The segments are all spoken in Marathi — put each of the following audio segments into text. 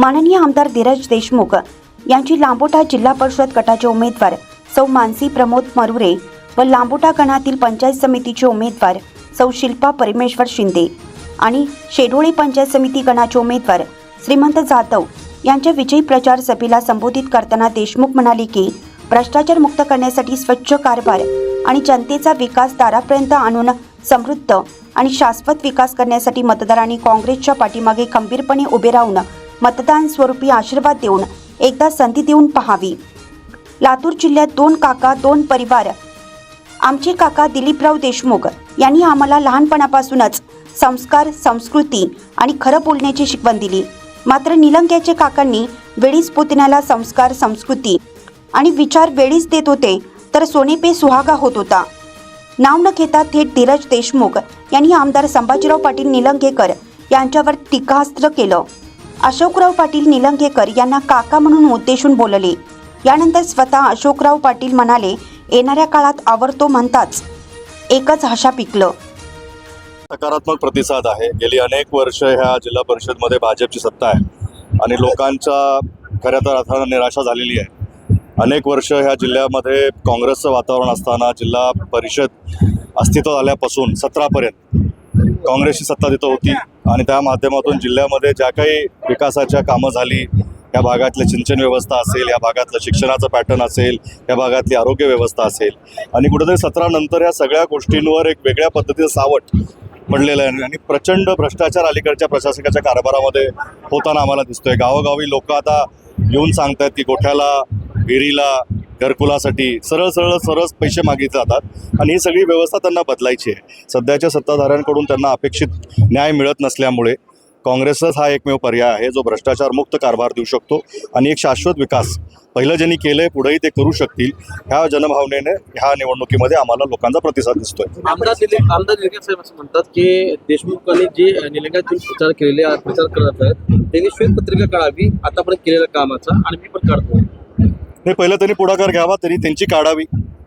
माननीय आमदार धीरज देशमुख यांची लांबोटा जिल्हा परिषद गटाचे उमेदवार सौ मानसी प्रमोद मरुरे व लांबोटा गणातील पंचायत समितीचे उमेदवार सौ शिल्पा परमेश्वर शिंदे आणि शेडोळी पंचायत समिती गणाचे उमेदवार श्रीमंत जाधव यांच्या विजयी प्रचार सभेला संबोधित करताना देशमुख म्हणाले की भ्रष्टाचार मुक्त करण्यासाठी स्वच्छ कारभार आणि जनतेचा विकास दारापर्यंत आणून समृद्ध आणि शाश्वत विकास करण्यासाठी मतदारांनी काँग्रेसच्या पाठीमागे खंबीरपणे उभे राहून मतदान स्वरूपी आशीर्वाद देऊन एकदा संधी देऊन पहावी. लातूर जिल्ह्यात दोन काका दोन परिवार. आमचे काका दिलीपराव देशमुख यांनी आम्हाला लहानपणापासूनच संस्कार संस्कृती आणि खरं बोलण्याची शिकवण दिली. मात्र निलंग्याचे काकांनी वेळीच पुतण्याला संस्कार संस्कृती आणि विचार वेळीच देत होते तर सोनेपे सुहागा होत होता. नाव न घेता थेट धीरज देशमुख यांनी आमदार संभाजीराव पाटील निलंगेकर यांच्यावर टीकास्त्र केलं. अशोकराव पाटील निलंगेकर यांना काका म्हणून उद्देशून बोलले. यानंतर स्वतः अशोकराव पाटील म्हणाले येणाऱ्या काळात आवडतो म्हणताच एकच हशा पिकलं. सकारात्मक प्रतिसाद आहे. गेली अनेक वर्ष ह्या जिल्हा परिषदमध्ये भाजपची सत्ता आहे. आणि लोकांचा खऱ्या तर अर्थानं निराशा झालेली आहे. अनेक वर्ष ह्या जिल्ह्यामध्ये काँग्रेसचं वातावरण असताना जिल्हा परिषद अस्तित्वात आल्यापासून सतरापर्यंत काँग्रेसची सत्ता तिथं होती. आणि त्या माध्यमातून जिल्ह्यामध्ये ज्या काही विकासाच्या कामं झाली या भागातली सिंचन व्यवस्था असेल या भागातलं शिक्षणाचं पॅटर्न असेल या भागातली आरोग्य व्यवस्था असेल. आणि कुठेतरी सतरा नंतर या सगळ्या गोष्टींवर एक वेगळ्या पद्धतीचं सावट पडलेलं आहे. आणि प्रचंड भ्रष्टाचार अलीकडच्या प्रशासकाच्या कारभारामध्ये होताना आम्हाला दिसतोय. गावोगावी लोक आता येऊन सांगतायत की गोठ्याला विहिरीला घरकुलासाठी सरळ सरळ सरळ पैसे मागितले जातात आणि ही सगळी व्यवस्था त्यांना बदलायची आहे. सध्याच्या सत्ताधाऱ्यांकडून त्यांना अपेक्षित न्याय मिळत नसल्यामुळे काँग्रेसच हा एकमेव पर्याय आहे जो भ्रष्टाचार मुक्त कारभार देऊ शकतो आणि एक शाश्वत विकास. पहिलं ज्यांनी केलंय पुढेही ते करू शकतील. ह्या जनभावनेने ह्या निवडणुकीमध्ये आम्हाला लोकांचा प्रतिसाद दिसतोय. आमदार निलंग आमदार साहेब असं म्हणतात की देशमुखांनी जे निलंग्यातून प्रचार केलेले प्रचार करत आहेत त्यांनी श्वेतपत्रिका काढावी आतापर्यंत केलेल्या कामाचा आणि मी पण काढतो नाही पहिलं त्यांनी पुढाकार घ्यावा त्यांनी त्यांची काढावी.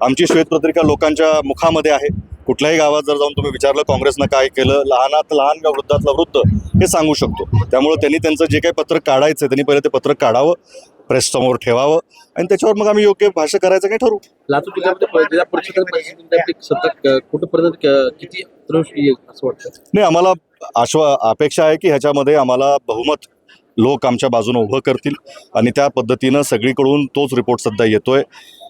आमची श्वेतपत्रिका लोकांच्या मुखामध्ये आहे. कुठल्याही गावात जर जाऊन तुम्ही विचारलं काँग्रेसनं काय केलं लहानात लहान का वृद्धातला वृद्ध हे सांगू शकतो. त्यामुळे त्यांनी त्यांचं जे काही पत्रक काढायचं त्यांनी पहिलं ते पत्रक काढावं प्रेस समोर ठेवावं आणि त्याच्यावर मग आम्ही योग्य भाषा करायचं काही ठरवू? लातूर जिल्ह्यामध्ये किती नाही आम्हाला आश्वा अपेक्षा आहे की ह्याच्यामध्ये आम्हाला बहुमत लोक आमच्या बाजूने उभं करतील आणि त्या पद्धतीनं सगळीकडून तोच रिपोर्ट सध्या येतोय.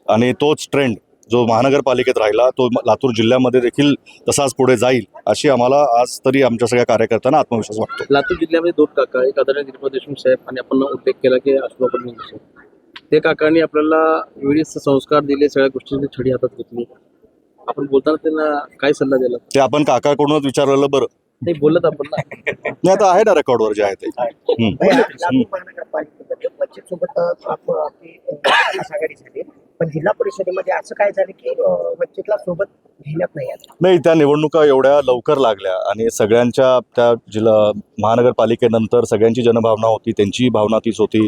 आणि तोच ट्रेंड जो महानगरपालिकेत राहिला तो लातूर जिल्ह्यामध्ये देखील तसाच पुढे जाईल अशी आम्हाला आज तरी आमच्या सगळ्या कार्यकर्त्यांना आत्मविश्वास वाटतो. लातूर जिल्ह्यामध्ये दोन काका एक आदरणीय दिलीप देशमुख साहेब आणि आपण उल्लेख केला की अशोक ते काकांनी आपल्याला विविध संस्कार दिले सगळ्या गोष्टींची छडी हातात घेतली. आपण बोलताना त्यांना काय सल्ला दिला ते आपण काकाकडूनच विचारलेलं बरं. नाही बोलत आपण ना. नाही आता आहे ना रेकॉर्डवर जे आहे ते. हम्म. महानगरपालिकेमध्ये आप- आपली अ, झाली. पण जिल्हा परिषदेमध्ये असं काय झालं की अ, वंचितला सोबत घेण्यात नाही नाही त्या निवडणुका एवढ्या लवकर लागल्या आणि सगळ्यांच्या त्या जिल्हा महानगरपालिकेनंतर सगळ्यांची जनभावना होती त्यांची भावना तीच होती.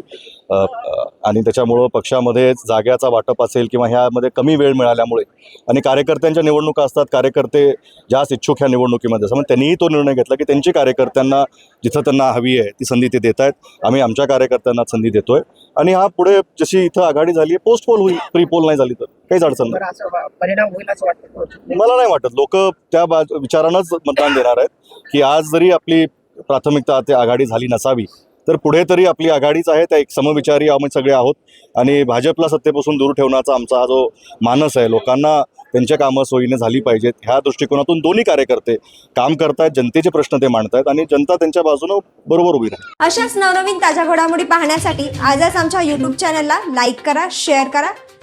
आणि त्याच्यामुळं पक्षामध्ये जाग्याचा वाटप असेल किंवा ह्यामध्ये कमी वेळ मिळाल्यामुळे आणि कार्यकर्त्यांच्या निवडणुका असतात कार्यकर्ते जास्त इच्छुक ह्या निवडणुकीमध्ये असं त्यांनीही तो निर्णय घेतला की त्यांची कार्यकर्त्यांना जिथं त्यांना हवी आहे ती संधी ते देत आहेत आम्ही आमच्या कार्यकर्त्यांना संधी देतोय. आणि हा पुढे जशी इथं आघाडी झाली आहे पोस्ट पोल होईल प्री पोल नाही झाली तर. काहीच अडचण नाही. बरं असं वा- परिणाम होईल असं वाटतं मला नाही वाटत. लोक त्या बाज विचारानंच मतदान देणार आहेत की आज जरी आपली प्राथमिकता ते आघाडी झाली नसावी तर पुढे तरी आपली आघाडीच आहे त्या एक समविचारी आम्ही सगळे आहोत. आणि भाजपला सत्तेपासून दूर ठेवण्याचा आमचा हा जो मानस आहे लोकांना त्यांच्या कामं सोयीने झाली पाहिजेत. ह्या दृष्टिकोनातून दोन्ही कार्यकर्ते काम करतायत जनतेचे प्रश्न ते मांडतायत आणि जनता त्यांच्या बाजूनं बरोबर उभी राहते अशाच नवनवीन ताज्या घडामोडी पाहण्यासाठी आजच आमच्या यूट्यूब चॅनलला लाईक करा शेअर करा.